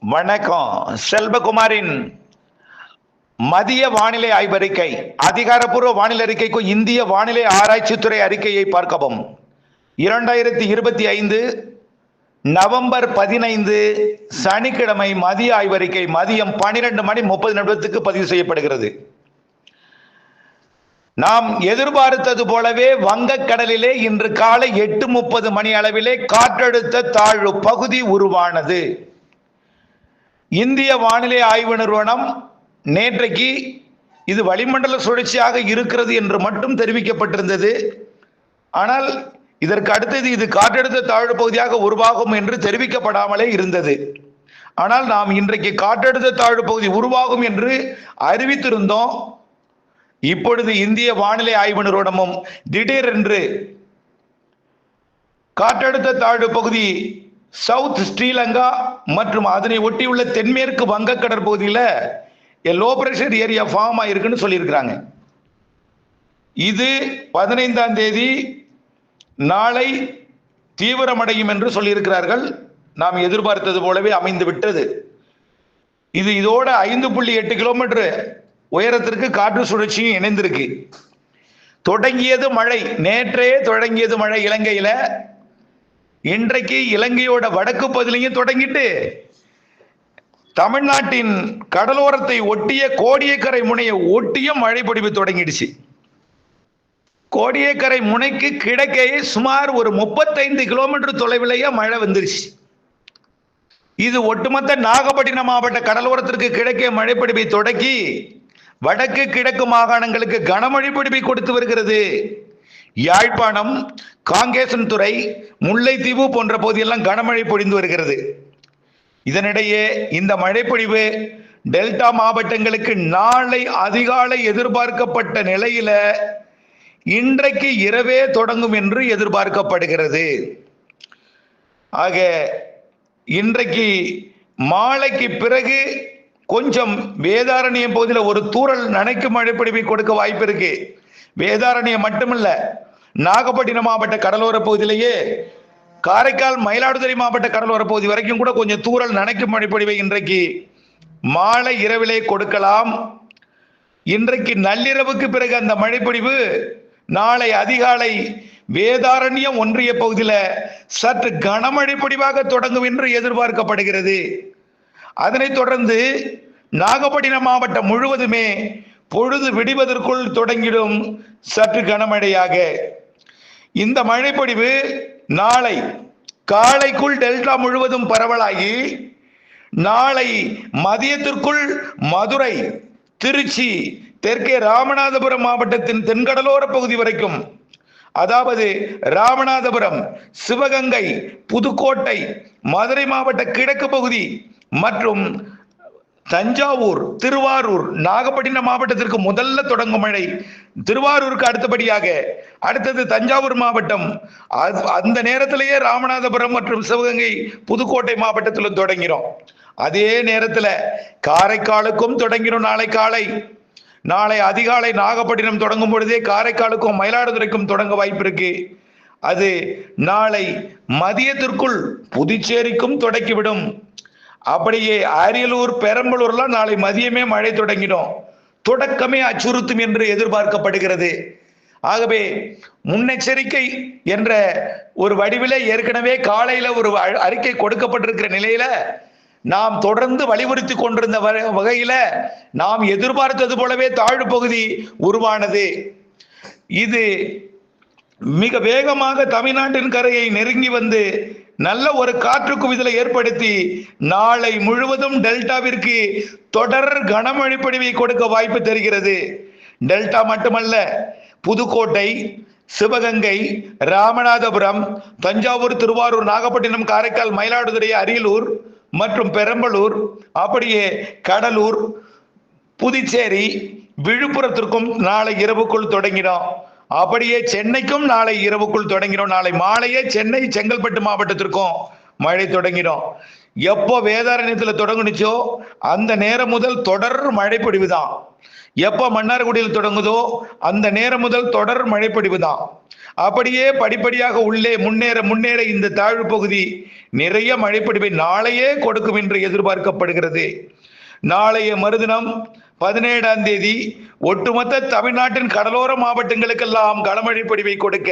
வணக்கம். செல்வகுமாரின் மதிய வானிலை ஆய்வறிக்கை அதிகாரப்பூர்வ வானிலை அறிக்கைக்கும் இந்திய வானிலை ஆராய்ச்சித்துறை அறிக்கையை பார்க்கவும். இரண்டாயிரத்தி இருபத்தி ஐந்து நவம்பர் பதினைந்து சனிக்கிழமை மதிய ஆய்வறிக்கை மதியம் பனிரெண்டு மணி முப்பது நிமிடத்துக்கு பதிவு செய்யப்படுகிறது. நாம் எதிர்பார்த்தது போலவே வங்கக்கடலிலே இன்று காலை எட்டு முப்பது மணி அளவிலே காற்றழுத்த தாழ்வு பகுதி உருவானது. இந்திய வானிலை ஆய்வு நிறுவனம் நேற்றைக்கு இது வளிமண்டல சுழற்சியாக இருக்கிறது என்று மட்டும் தெரிவிக்கப்பட்டிருந்தது. ஆனால் இதற்கு அடுத்தது இது காற்றழுத்த தாழ்வு பகுதியாக உருவாகும் என்று தெரிவிக்கப்படாமலே இருந்தது. ஆனால் நாம் இன்றைக்கு காற்றழுத்த தாழ்வு பகுதி உருவாகும் என்று அறிவித்திருந்தோம். இப்பொழுது இந்திய வானிலை ஆய்வு நிறுவனமும் திடீரென்று காற்றழுத்த தாழ்வு பகுதி சவுத் ஸ்ரீலங்கா மற்றும் அதனை ஒட்டியுள்ள தென்மேற்கு வங்கக்கடல் பகுதியில் லோ பிரஷர் ஏரியா ஃபார்ம் ஆயிருக்குன்னு சொல்லியிருக்கிறாங்க. இது பதினைந்தாம் தேதி நாளை தீவிரமடையும் என்று சொல்லியிருக்கிறார்கள். நாம் எதிர்பார்த்தது போலவே அமைந்து விட்டது. இது இதோட ஐந்து புள்ளி எட்டு கிலோமீட்டர் உயரத்திற்கு காற்று சுழற்சியும் இணைந்திருக்கு. தொடங்கியது மழை. நேற்றே தொடங்கியது மழை இலங்கையில. இன்றைக்கு இலங்கையோட வடக்கு பகுதியிலையும் தொடங்கிட்டு தமிழ்நாட்டின் கடலோரத்தை ஒட்டிய கோடியக்கரை முனையை ஒட்டிய மழை பொடிவு தொடங்கிடுச்சு. கோடியக்கரை முனைக்கு கிழக்கே சுமார் ஒரு முப்பத்தைந்து கிலோமீட்டர் தொலைவிலேயே மழை வந்துருச்சு. இது ஒட்டுமொத்த நாகப்பட்டினம் மாவட்ட கடலோரத்திற்கு கிழக்கே மழைப்பிடிப்பை தொடக்கி வடக்கு கிழக்கு மாகாணங்களுக்கு கனமழை பிடிப்பை கொடுத்து வருகிறது. யாழ்ப்பாணம் காங்கேசன் துறை முல்லைத்தீவு போன்ற பகுதியெல்லாம் கனமழை பொழிந்து வருகிறது. இதனிடையே இந்த மழைப்பொழிவு டெல்டா மாவட்டங்களுக்கு நாளை அதிகாலை எதிர்பார்க்கப்பட்ட நிலையில இன்றைக்கு இரவே தொடங்கும் என்று எதிர்பார்க்கப்படுகிறது. ஆக இன்றைக்கு மாலைக்கு பிறகு கொஞ்சம் வேதாரண்யம் பகுதியில் ஒரு தூரல் நனைக்கும் மழைப்பொழிவை கொடுக்க வாய்ப்பு இருக்கு. வேதாரண்யம் மட்டுமில்லை நாகப்பட்டினம் மாவட்ட கடலோர பகுதியிலேயே காரைக்கால் மயிலாடுதுறை மாவட்ட கடலோர பகுதி வரைக்கும் கூட கொஞ்சம் தூரல் நனைக்கும் மழைப்பொழிவை இன்றைக்கு மாலை இரவிலே கொடுக்கலாம். இன்றைக்கு நள்ளிரவுக்கு பிறகு அந்த மழைப்பொழிவு நாளை அதிகாலை வேதாரண்யம் ஒன்றிய பகுதியில் சற்று கனமழை பொடிவாக தொடங்கும் என்று எதிர்பார்க்கப்படுகிறது. அதனைத் தொடர்ந்து நாகப்பட்டினம் மாவட்டம் முழுவதுமே பொழுது விடிவதற்குள் தொடங்கிடும் சற்று கனமழையாக. இந்த மழைப்பொழிவு நாளை காலைக்குள் டெல்டா முழுவதும் பரவலாகி நாளை மதியத்திற்குள் மதுரை திருச்சி தெற்கே ராமநாதபுரம் மாவட்டத்தின் தென்கடலோர பகுதி வரைக்கும் அதாவது ராமநாதபுரம் சிவகங்கை புதுக்கோட்டை மதுரை மாவட்ட கிழக்கு பகுதி மற்றும் தஞ்சாவூர் திருவாரூர் நாகப்பட்டினம் மாவட்டத்திற்கு முதல்ல தொடங்கும் மழை. திருவாரூருக்கு அடுத்தபடியாக அடுத்தது தஞ்சாவூர் மாவட்டம். அந்த நேரத்திலேயே ராமநாதபுரம் மற்றும் சிவகங்கை புதுக்கோட்டை மாவட்டத்திலும் தொடங்கிறோம். அதே நேரத்தில் காரைக்காலுக்கும் தொடங்கிடும் நாளை காலை. நாளை அதிகாலை நாகப்பட்டினம் தொடங்கும் பொழுதே காரைக்காலுக்கும் மயிலாடுதுறைக்கும் தொடங்க வாய்ப்பு இருக்கு. அது நாளை மதியத்திற்குள் புதுச்சேரிக்கும் தொடக்கிவிடும். அப்படியே அரியலூர் பெரம்பலூர்லாம் நாளை மதியமே மழை தொடங்கிடும். தொடக்கமே அச்சுறுத்தும் என்று எதிர்பார்க்கப்படுகிறது. ஆகவே முன்னெச்சரிக்கை என்ற ஒரு வடிவில் ஏற்கனவே காலையில் ஒரு அறிக்கை கொடுக்கப்பட்டிருக்கிற நிலையில நாம் தொடர்ந்து வலியுறுத்தி கொண்டிருந்த வகையில நாம் எதிர்பார்த்தது போலவே தாழ்வு பகுதி உருவானது. இது மிக வேகமாக தமிழ்நாட்டின் கரையை நெருங்கி வந்து நல்ல ஒரு காற்று குவிதலை ஏற்படுத்தி நாளை முழுவதும் டெல்டாவிற்கு தொடர் கனமழை பொழிவை கொடுக்க வாய்ப்பு தெரிகிறது. டெல்டா மட்டுமல்ல புதுக்கோட்டை சிவகங்கை ராமநாதபுரம் தஞ்சாவூர் திருவாரூர் நாகப்பட்டினம் காரைக்கால் மயிலாடுதுறை அரியலூர் மற்றும் பெரம்பலூர் அப்படியே கடலூர் புதுச்சேரி விழுப்புரத்திற்கும் நாளை இரவுக்குள் தொடங்கினோம் அப்படியே சென்னைக்கும் நாளை இரவுக்குள் தொடங்கிடும். நாளை மாலையே சென்னை செங்கல்பட்டு மாவட்டத்திற்கும் மழை தொடங்கிடும். எப்போ வேதாரண்யத்தில் தொடங்குனுச்சோ அந்த நேரம் முதல் தொடர் மழை தான் எப்போ மன்னார்குடியில் தொடங்குதோ அந்த நேரம் முதல் தொடர் மழை தான் அப்படியே படிப்படியாக உள்ளே முன்னேற முன்னேற இந்த தாழ்வு பகுதி நிறைய மழைப்பொழிவை நாளையே கொடுக்கும் என்று எதிர்பார்க்கப்படுகிறது. நாளைய மறுதினம் பதினேழாம் தேதி ஒட்டுமொத்த தமிழ்நாட்டின் கடலோர மாவட்டங்களுக்கெல்லாம் கனமழை பொழிவை கொடுக்க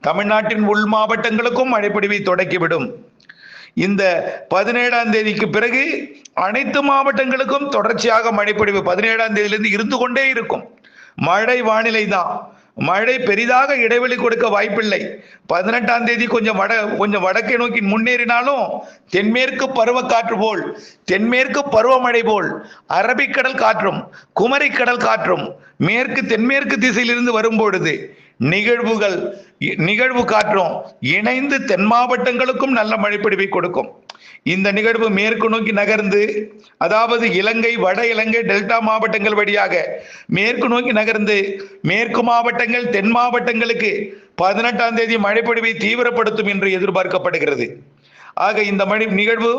தமிழ்நாட்டின் உள் மாவட்டங்களுக்கும் மழைப்பொழிவை தொடக்கிவிடும். இந்த பதினேழாம் தேதிக்கு பிறகு அனைத்து மாவட்டங்களுக்கும் தொடர்ச்சியாக மழைப்பொழிவு பதினேழாம் தேதியிலிருந்து இருந்து கொண்டே இருக்கும். மழை வானிலை தான் மழை பெரிதாக இடைவெளி கொடுக்க வாய்ப்பில்லை. பதினெட்டாம் தேதி கொஞ்சம் வட கொஞ்சம் வடக்கை நோக்கி முன்னேறினாலும் தென்மேற்கு பருவக்காற்று போல் தென்மேற்கு பருவமழை போல் அரபிக்கடல் காற்றும் குமரிக்கடல் காற்றும் மேற்கு தென்மேற்கு திசையிலிருந்து வரும்பொழுது நிகழ்வுகள் இ- நிகழ்வு காற்றும் இணைந்து தென் மாவட்டங்களுக்கும் நல்ல மழைப்பிடிவை கொடுக்கும். இந்த நிகழ்வு மேற்கு நோக்கி நகர்ந்து அதாவது இலங்கை வட இலங்கை டெல்டா மாவட்டங்கள் வழியாக மேற்கு நோக்கி நகர்ந்து மேற்கு மாவட்டங்கள் தென் மாவட்டங்களுக்கு பதினெட்டாம் தேதி மழைப்பொழிவை தீவிரப்படுத்தும் என்று எதிர்பார்க்கப்படுகிறது. ஆக இந்த மழை நிகழ்வு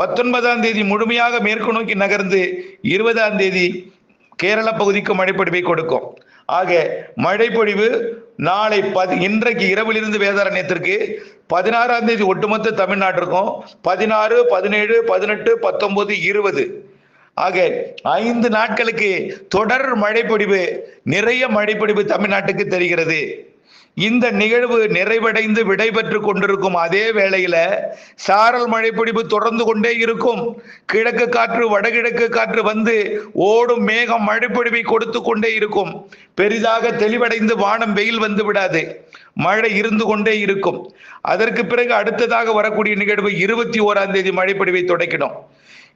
பத்தொன்பதாம் தேதி முழுமையாக மேற்கு நோக்கி நகர்ந்து இருபதாம் தேதி கேரள பகுதிக்கு மழைப்பொழிவை கொடுக்கும். ஆக மழைப்பொழிவு நாளை பதி இன்றைக்கு இரவிலிருந்து வேதாரண்யத்திற்கு பதினாறாம் தேதி ஒட்டுமொத்த தமிழ்நாட்டிற்கும் பதினாறு பதினேழு பதினெட்டு பத்தொன்பது இருபது. ஆக ஐந்து நாட்களுக்கு தொடர் மழைப்பொழிவு நிறைய மழைப்பொழிவு தமிழ்நாட்டுக்கு தெரிகிறது. இந்த நிகழ்வு நிறைவடைந்து விடைபெற்று கொண்டிருக்கும் அதே வேளையில சாரல் மழைப்பிடிப்பு தொடர்ந்து கொண்டே இருக்கும். கிழக்கு காற்று வடகிழக்கு காற்று வந்து ஓடும் மேகம் மழைப்பிடிப்பை கொடுத்து கொண்டே இருக்கும். பெரிதாக தெளிவடைந்து வானம் வெயில் வந்து விடாது. மழை இருந்து கொண்டே இருக்கும். அதற்கு பிறகு அடுத்ததாக வரக்கூடிய நிகழ்வு இருபத்தி ஓராம் தேதி மழைப்பிடிவை தொடக்கிடும்.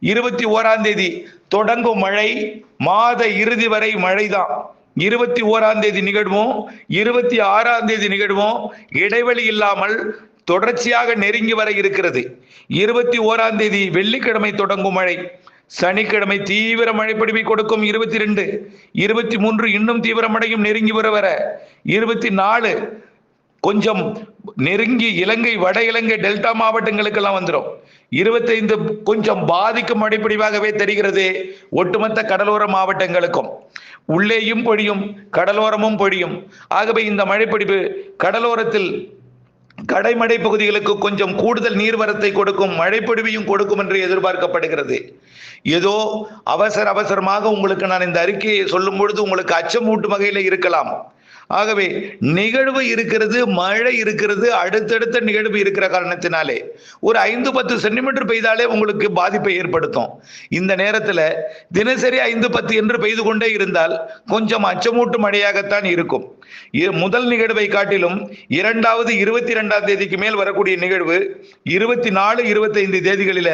இருபத்தி ஓராம் தேதி தொடங்கும் மழை மாத இறுதி வரை மழைதான். இருபத்தி ஓராம் தேதி நிகழ்வும் இருபத்தி ஆறாம் தேதி நிகழ்வும். இடைவெளி இல்லாமல் தொடர்ச்சியாக நெருங்கி வர இருக்கிறது. இருபத்தி ஓராம் தேதி வெள்ளிக்கிழமை தொடங்கும் மழை. சனிக்கிழமை தீவிர மழைப்பொழிவை கொடுக்கும் இருபத்தி ரெண்டு. இருபத்தி மூன்று இன்னும் தீவிரமடையும் நெருங்கி வர வர. இருபத்தி நாலு கொஞ்சம் நெருங்கி இலங்கை வட இலங்கை டெல்டா மாவட்டங்களுக்கெல்லாம் வந்துடும் இருபத்தைந்து கொஞ்சம் பாதிக்கும் மழைப்பொழிவாகவே தெரிகிறது ஒட்டுமொத்த கடலோர மாவட்டங்களுக்கும். உள்ளேயும் பொழியும் கடலோரமும் பொழியும். ஆகவே இந்த மழைப்பிடிப்பு கடலோரத்தில் கடைமடை பகுதிகளுக்கு கொஞ்சம் கூடுதல் நீர்வரத்தை கொடுக்கும் மழைப்பொழிவையும் கொடுக்கும் என்று எதிர்பார்க்கப்படுகிறது. ஏதோ அவசர அவசரமாக உங்களுக்கு நான் இந்த அறிக்கையை சொல்லும் பொழுது உங்களுக்கு அச்சமூட்டும் வகையில் இருக்கலாம். ஆகவே நிகழ்வு இருக்கிறது மழை இருக்கிறது அடுத்தடுத்த நிகழ்வு இருக்கிற காரணத்தினாலே. ஒரு ஐந்து பத்து சென்டிமீட்டர் பெய்தாலே உங்களுக்கு பாதிப்பை ஏற்படுத்தும். இந்த நேரத்தில் தினசரி ஐந்து பத்து என்று பெய்து கொண்டே இருந்தால் கொஞ்சம் அச்சமூட்டும் மழையாகத்தான் இருக்கும். முதல் நிகழ்வை காட்டிலும் இரண்டாவது இருபத்தி இரண்டாம் தேதிக்கு மேல் வரக்கூடிய நிகழ்வு இருபத்தி நாலு இருபத்தைந்து தேதிகளில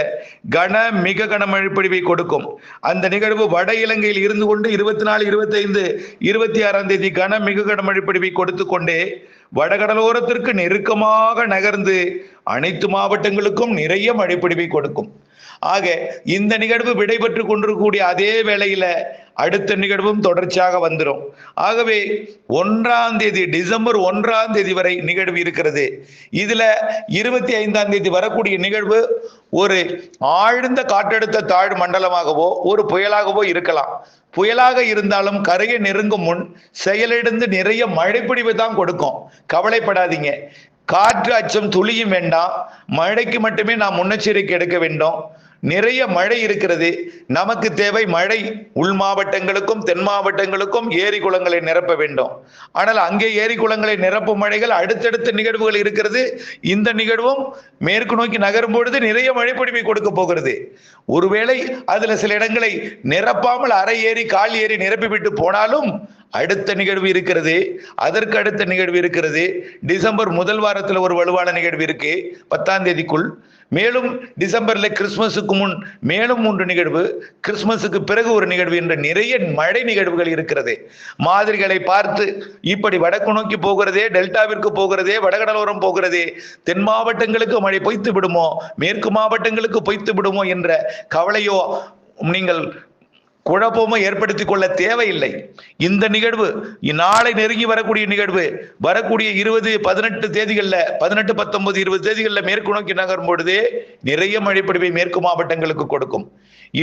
கன மிக கனமழை பொழிவை கொடுக்கும். அந்த நிகழ்வு வட இலங்கையில் இருந்து கொண்டு இருபத்தி நாலு இருபத்தைந்து இருபத்தி ஆறாம் தேதி கன மிக கனமழை பொழிவை கொடுத்து கொண்டே வடகடலோரத்திற்கு நெருக்கமாக நகர்ந்து அனைத்து மாவட்டங்களுக்கும் நிறைய மழைப்பொழிவை கொடுக்கும். ஆக இந்த நிகழ்வு விடைபெற்று கொண்டிருக்கக்கூடிய அதே வேளையில அடுத்த நிகழ்வும் தொடர்ச்சியாக வந்துடும் ஆகவே ஒன்றாம் தேதி டிசம்பர் ஒன்றாம் தேதி வரை நிகழ்வு இருக்கிறது. இதுல இருபத்தி ஐந்தாம் தேதி வரக்கூடிய நிகழ்வு ஒரு ஆழ்ந்த காற்றழுத்த தாழ் மண்டலமாகவோ ஒரு புயலாகவோ இருக்கலாம். புயலாக இருந்தாலும் கரையை நெருங்கும் முன் செயலிழந்து நிறைய மழைப்பிடிவு தான் கொடுக்கும். கவலைப்படாதீங்க. காற்று அச்சம் துளியும் வேண்டாம். மழைக்கு மட்டுமே நாம் முன்னெச்சரிக்கை எடுக்க வேண்டும். நிறைய மழை இருக்கிறது. நமக்கு தேவை மழை. உள் மாவட்டங்களுக்கும் தென் மாவட்டங்களுக்கும் ஏரி குளங்களை நிரப்ப வேண்டும். ஆனால் அங்கே ஏரி குளங்களை நிரப்பும் மழைகள் அடுத்தடுத்த நிகழ்வுகள் இருக்கிறது. இந்த நிகழ்வும் மேற்கு நோக்கி நகரும் பொழுது நிறைய மழைப்பொழிவை கொடுக்க போகிறது. ஒருவேளை அதுல சில இடங்களை நிரப்பாமல் அரை ஏரி கால் ஏரி நிரப்பிவிட்டு போனாலும் அடுத்த நிகழ்வு இருக்கிறது அதற்கு அடுத்த நிகழ்வு இருக்கிறது. டிசம்பர் முதல் வாரத்தில் ஒரு வலுவான நிகழ்வு இருக்கு. பத்தாம் தேதிக்குள். மேலும் டிசம்பர்ல கிறிஸ்துமஸுக்கு முன் மேலும் மூன்று நிகழ்வு. கிறிஸ்துமஸுக்கு பிறகு ஒரு நிகழ்வு என்ற நிறைய மழை நிகழ்வுகள் இருக்கிறது. மாதிரிகளை பார்த்து இப்படி வடக்கு நோக்கி போகிறதே டெல்டாவிற்கு போகிறதே வடகடலோரம் போகிறதே தென் மாவட்டங்களுக்கு மழை பொய்த்து விடுமோ மேற்கு மாவட்டங்களுக்கு பொய்த்து விடுமோ என்ற கவலையோ நீங்கள் குழப்பமும் ஏற்படுத்திக் கொள்ள தேவையில்லை. இந்த நிகழ்வு நாளை நெருங்கி வரக்கூடிய நிகழ்வு வரக்கூடிய இருபது பதினெட்டு தேதிகளில் பதினெட்டு பத்தொன்பது இருபது தேதிகளில் மேற்கு நோக்கி நகரும் பொழுதே நிறைய மழைப்பொழிவை மேற்கு மாவட்டங்களுக்கு கொடுக்கும்.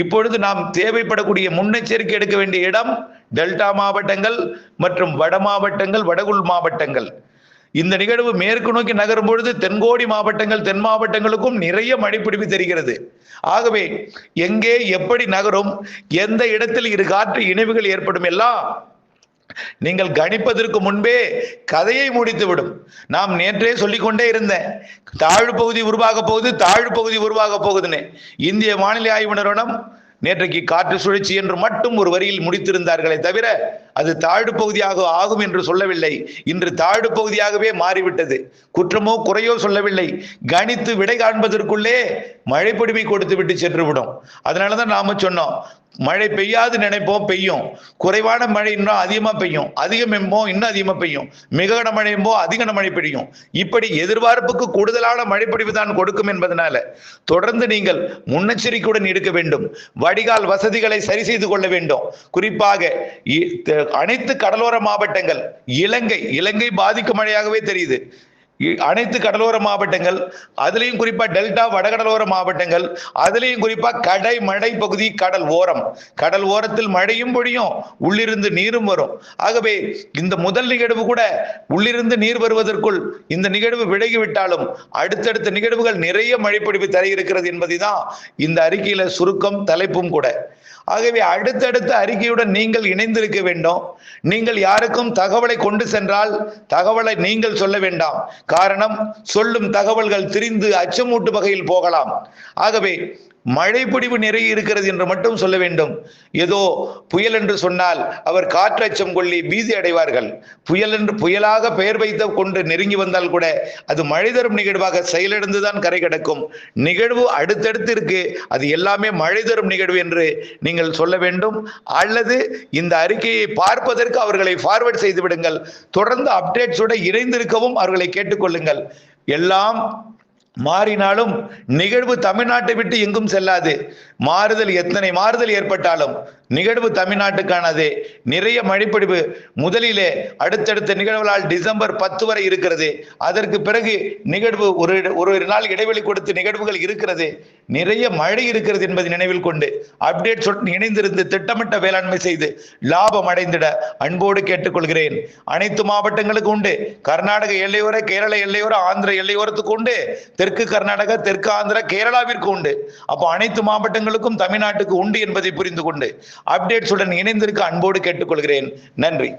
இப்பொழுது நாம் தேவைப்படக்கூடிய முன்னெச்சரிக்கை எடுக்க வேண்டிய இடம் டெல்டா மாவட்டங்கள் மற்றும் வட மாவட்டங்கள் வடகுள் மாவட்டங்கள். இந்த நிகழ்வு மேற்கு நோக்கி நகரும் பொழுது தென்கோடி மாவட்டங்கள் தென் மாவட்டங்களுக்கும் நிறைய மழைப்பிடிப்பு தெரிகிறது. ஆகவே எங்கே எப்படி நகரும் எந்த இடத்தில் இரு காற்று இணைவுகள் ஏற்படும் எல்லாம் நீங்கள் கணிப்பதற்கு முன்பே கதையை முடித்துவிடும் நாம் நேற்றே சொல்லிக் கொண்டே இருந்தேன் தாழ்வு பகுதி உருவாக போகுது தாழ்வு பகுதி உருவாக போகுதுன்னு. இந்திய வானிலை ஆய்வு நிறுவனம் நேற்றைக்கு காற்று சுழற்சி என்று மட்டும் ஒரு வரியில் முடித்திருந்தார்களே தவிர அது தாழ்வு பகுதியாக ஆகும் என்று சொல்லவில்லை. இன்று தாழ்வு பகுதியாகவே மாறிவிட்டது. குற்றமோ குறையோ சொல்லவில்லை. கணித்து விடை காண்பதற்குள்ளே மழை பொடிமை கொடுத்து விட்டு சென்றுவிடும். அதனாலதான் நாம சொன்னோம் மழை பெய்யாது நினைப்போம் பெய்யும். குறைவான மழை இன்னும் அதிகமா பெய்யும். அதிகம் என்போம் இன்னும் அதிகமா பெய்யும். மிக கனமழை என்போம் அதிக மழை பெய்யும். இப்படி எதிர்பார்ப்புக்கு கூடுதலான மழைப்பொழிவு தான் கொடுக்கும் என்பதனால தொடர்ந்து நீங்கள் முன்னெச்சரிக்கையுடன் இருக்க வேண்டும். வடிகால் வசதிகளை சரி செய்து கொள்ள வேண்டும். குறிப்பாக இ- அனைத்து கடலோர மாவட்டங்கள் இலங்கை இலங்கை பாதிக்கும் மழையாகவே தெரியுது. அனைத்து கடலோர மாவட்டங்கள் அதுலேயும் குறிப்பாக டெல்டா வடகடலோர மாவட்டங்கள் அதுலேயும் குறிப்பாக கடை மழை பகுதி கடல் ஓரம். கடல் ஓரத்தில் மழையும் பொழியும் உள்ளிருந்து நீரும் வரும். ஆகவே இந்த முதல் நிகழ்வு கூட உள்ளிருந்து நீர் வருவதற்குள் இந்த நிகழ்வு விலகிவிட்டாலும் அடுத்தடுத்த நிகழ்வுகள் நிறைய மழைப்பொழிவு தர இருக்கிறது என்பதுதான் இந்த அறிக்கையில சுருக்கம் தலைப்பும் கூட. ஆகவே அடுத்தடுத்த அறிக்கையுடன் நீங்கள் இணைந்திருக்க வேண்டும். நீங்கள் யாருக்கும் தகவலை கொண்டு சென்றால் தகவலை நீங்கள் சொல்ல வேண்டாம். காரணம் சொல்லும் தகவல்கள் திரிந்து அச்சமூட்டு வகையில் போகலாம். ஆகவே மழைப்பொடிவு நிறைய இருக்கிறது என்று மட்டும் சொல்ல வேண்டும். ஏதோ புயல் என்று சொன்னால் அவர் காற்றச்சம் கொள்ளி பீதி அடைவார்கள். புயல் என்று புயலாக பெயர் வைத்து கொண்டு நெருங்கி வந்தால் கூட அது மழை தரும் நிகழ்வாக செயலிழந்துதான் கரை கிடக்கும். நிகழ்வு அடுத்தடுத்து இருக்கு. அது எல்லாமே மழை தரும் நிகழ்வு என்று நீங்கள் சொல்ல வேண்டும். அல்லது இந்த அறிக்கையை பார்ப்பதற்கு அவர்களை ஃபார்வர்ட் செய்து விடுங்கள். தொடர்ந்து அப்டேட்ஸோட இணைந்திருக்கவும் அவர்களை கேட்டுக்கொள்ளுங்கள். எல்லாம் மாறினாலும் நிகழ்வு தமிழ்நாட்டை விட்டு எங்கும் செல்லாது. மாறுதல் எத்தனை மாறுதல் ஏற்பட்டாலும் நிகழ்வு தமிழ்நாட்டுக்கானது. நிறைய மழைப்பிடிவு முதலிலே அடுத்தடுத்த நிகழ்வுகளால் டிசம்பர் பத்து வரை இருக்கிறது. அதற்கு பிறகு நிகழ்வு ஒரு ஒரு நாள் இடைவெளி கொடுத்து நிகழ்வுகள் இருக்கிறது. நிறைய மழை இருக்கிறது என்பதை நினைவில் கொண்டு அப்டேட் சொல் இணைந்திருந்து திட்டமிட்ட வேளாண்மை செய்து லாபம் அடைந்திட அன்போடு கேட்டுக்கொள்கிறேன். அனைத்து மாவட்டங்களுக்கும் உண்டு. கர்நாடக எல்லையோர கேரள எல்லையோர ஆந்திர எல்லையோரத்துக்கு உண்டு. தெற்கு கர்நாடகா தெற்கு ஆந்திரா கேரளாவிற்கு உண்டு. அப்போ அனைத்து மாவட்டங்களுக்கும் தமிழ்நாட்டுக்கு உண்டு என்பதை புரிந்து கொண்டு அப்டேட்ஸுடன் இணைந்திருக்க அன்போடு கேட்டுக்கொள்கிறேன். நன்றி.